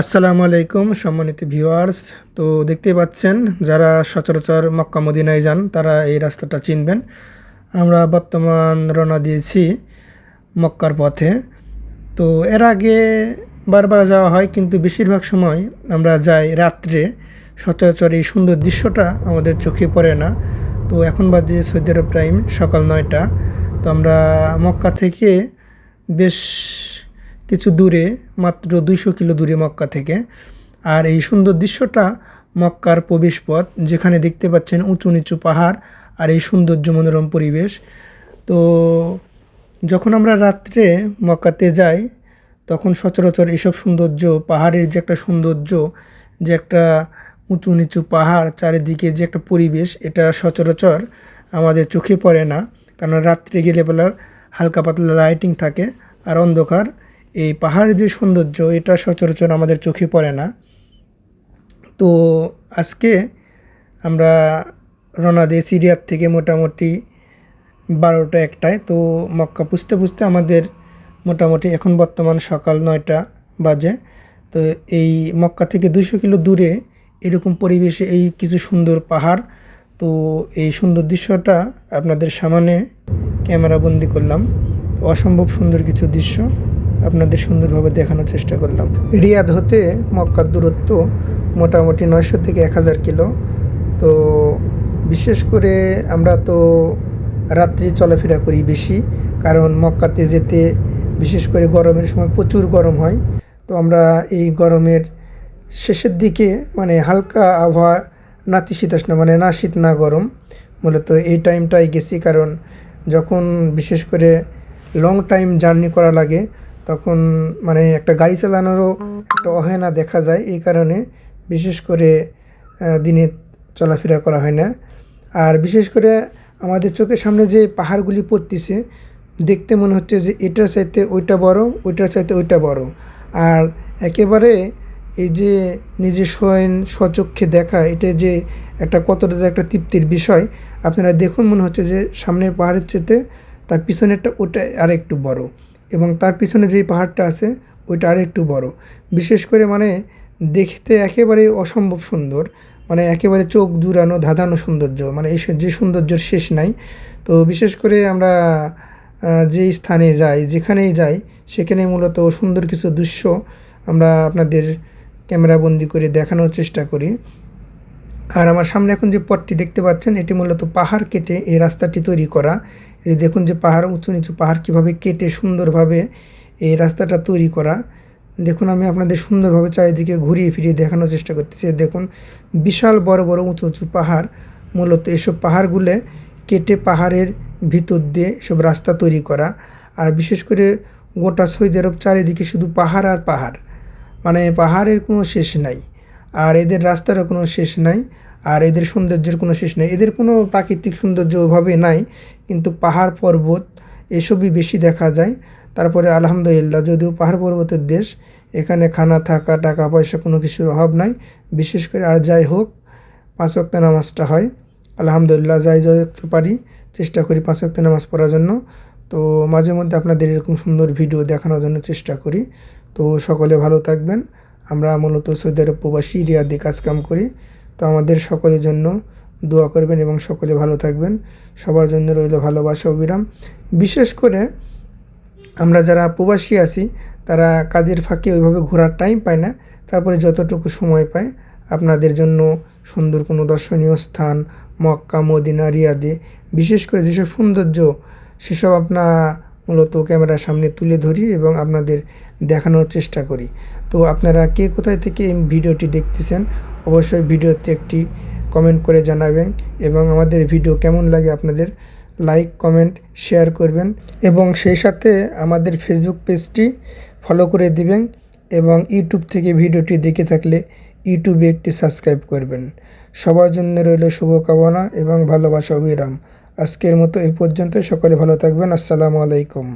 আসসালামু আলাইকুম, সম্মানিত ভিউয়ার্স। তো দেখতেই পাচ্ছেন, যারা সচরাচর মক্কা মদিনায় যান, তারা এই রাস্তাটা চিনবেন। আমরা বর্তমান রওনা দিয়েছি মক্কার পথে। তো এর আগে বারবার যাওয়া হয়, কিন্তু বেশিরভাগ সময় আমরা যাই রাত্রে। সচরাচর এই সুন্দর দৃশ্যটা আমাদের চোখে পড়ে না। তো এখন বাজে সৌদি আরব টাইম, সকাল নয়টা। তো আমরা মক্কা থেকে বেশ কিছু দূরে, মাত্র দুইশো কিলো দূরে মক্কা থেকে। আর এই সুন্দর দৃশ্যটা মক্কার প্রবেশপথ, যেখানে দেখতে পাচ্ছেন উঁচু নিচু পাহাড় আর এই সৌন্দর্য মনোরম পরিবেশ। তো যখন আমরা রাত্রে মক্কাতে যাই, তখন সচরাচর এইসব সৌন্দর্য, পাহাড়ের যে একটা সৌন্দর্য, যে একটা উঁচু নিচু পাহাড়, চারিদিকে যে একটা পরিবেশ, এটা সচরাচর আমাদের চোখে পড়ে না। কারণ রাত্রে গেলে বেলার হালকা পাতলা লাইটিং থাকে আর অন্ধকার। এই পাহাড়ের যে সৌন্দর্য, এটা সচরাচর আমাদের চোখে পড়ে না। তো আজকে আমরা রওনা সিরিয়ার থেকে মোটামুটি বারোটা একটায়, তো মক্কা পুষতে পুষতে আমাদের মোটামুটি এখন বর্তমান সকাল নয়টা বাজে। তো এই মক্কা থেকে দুশো কিলো দূরে এরকম পরিবেশে এই কিছু সুন্দর পাহাড়, তো এই সুন্দর দৃশ্যটা আপনাদের সামনে ক্যামেরা বন্দি করলাম। তো অসম্ভব সুন্দর কিছু দৃশ্য। আপনাদের সুন্দরভাবে দেখানোর চেষ্টা করলাম। রিয়াদ হতে মক্কার দূরত্ব মোটামুটি নয়শো থেকে এক হাজার কিলো। তো বিশেষ করে আমরা তো রাত্রি চলাফেরা করি বেশি, কারণ মক্কাতে যেতে বিশেষ করে গরমের সময় প্রচুর গরম হয়। তো আমরা এই গরমের শেষের দিকে মানে হালকা আবহাওয়া নাতিশীতোষ্ণ মানে না শীত না গরম। মূলত এই টাইমটাই গেছি, কারণ যখন বিশেষ করে লং টাইম জার্নি করা লাগে তখন মানে একটা গাড়ি চালানোরও একটা অহেনা দেখা যায় এই কারণে। বিশেষ করে দিনে চলাফেরা করা হয় না। আর বিশেষ করে আমাদের চোখের সামনে যে পাহাড়গুলি পড়তেছে, দেখতে মনে হচ্ছে যে এটার চাইতে ওইটা বড়, ওইটার চাইতে ওইটা বড়। আর একেবারে এই যে নিজে স্বয়ং স্বচক্ষে দেখা, এটা যে একটা কতটা একটা তৃপ্তির বিষয়, আপনারা দেখুন মনে হচ্ছে যে সামনের পাহাড়ের চেতে তার পিছনেরটা ওটা আর একটু বড়। এবং তার পিছনে যেই পাহাড়টা আছে, ওইটা আর একটু বড়। বিশেষ করে মানে দেখতে একেবারে অসম্ভব সুন্দর মানে একেবারে চোখ জুড়ানো ধাঁধানো সৌন্দর্য মানে এই যে সৌন্দর্যের শেষ নাই। তো বিশেষ করে আমরা যেই স্থানে যাই, যেখানেই যাই, সেখানে মূলত সুন্দর কিছু দৃশ্য আমরা আপনাদের ক্যামেরাবন্দি করে দেখানোর চেষ্টা করি। আর আমার সামনে এখন যে পথটি দেখতে পাচ্ছেন, এটি মূলত পাহাড় কেটে এই রাস্তাটি তৈরি করা। যে দেখুন যে পাহাড়, উঁচু নিচু পাহাড় কীভাবে কেটে সুন্দরভাবে এই রাস্তাটা তৈরি করা। দেখুন, আমি আপনাদের সুন্দরভাবে চারিদিকে ঘুরিয়ে ফিরিয়ে দেখানোর চেষ্টা করতেছি। দেখুন, বিশাল বড় বড় উঁচু উঁচু পাহাড়। মূলত এসব পাহাড়গুলো কেটে পাহাড়ের ভিতর দিয়ে সব রাস্তা তৈরি করা। আর বিশেষ করে গোটা সৌদি চারিদিকে শুধু পাহাড় আর পাহাড়। মানে পাহাড়ের কোনো শেষ নাই। আর এদের রাস্তারও কোনো শেষ নাই, আর এদের সৌন্দর্যের কোনো শেষ নেই। এদের কোনো প্রাকৃতিক সৌন্দর্য ওভাবে নাই, কিন্তু পাহাড় পর্বত এসবই বেশি দেখা যায়। তারপরে আলহামদুলিল্লাহ, যদিও পাহাড় পর্বতের দেশ, এখানে খানা থাকা টাকা পয়সা কোনো কিছুর অভাব নাই। বিশেষ করে আর যাই হোক, পাঁচ ওয়াক্ত নামাজটা হয়। আলহামদুলিল্লাহ, যাই যত পারি, চেষ্টা করি পাঁচ ওয়াক্ত নামাজ পড়ার জন্য। তো মাঝে মধ্যে আপনাদের এরকম সুন্দর ভিডিও দেখানোর জন্য চেষ্টা করি। তো সকলে ভালো থাকবেন। আমরা মূলত সৌদি আরব প্রবাসী, রিয়াদি কাজকাম করি। তো আমাদের সকলের জন্য দোয়া করবেন এবং সকলে ভালো থাকবেন। সবার জন্য রইল ভালোবাসা অবিরাম বিশেষ করে আমরা যারা প্রবাসী আছি, তারা কাজের ফাঁকে ওইভাবে ঘোরার টাইম পায় না। তারপরে যতটুকু সময় পায়, আপনাদের জন্য সুন্দর কোনো দর্শনীয় স্থান, মক্কা, মদিনা, রিয়াদে, বিশেষ করে যেসব সৌন্দর্য, সেসব আপনার মূলত ক্যামেরার সামনে তুলে ধরি এবং আপনাদের দেখানোর চেষ্টা করি। তো আপনারা কে কোথায় থেকে এই ভিডিওটি দেখতেছেন, অবশ্যই ভিডিওতে একটি কমেন্ট করে জানাবেন এবং আমাদের ভিডিও কেমন লাগে আপনাদের লাইক কমেন্ট শেয়ার করবেন এবং সেই সাথে আমাদের ফেসবুক পেজটি ফলো করে দিবেন এবং ইউটিউব থেকে ভিডিওটি দেখে থাকলে ইউটিউবে একটি সাবস্ক্রাইব করবেন। সবার জন্য রইল শুভকামনা এবং ভালোবাসা অবিরাম। আজকের মতো এই পর্যন্ত সকলে ভালো থাকবেন। আসসালামু আলাইকুম।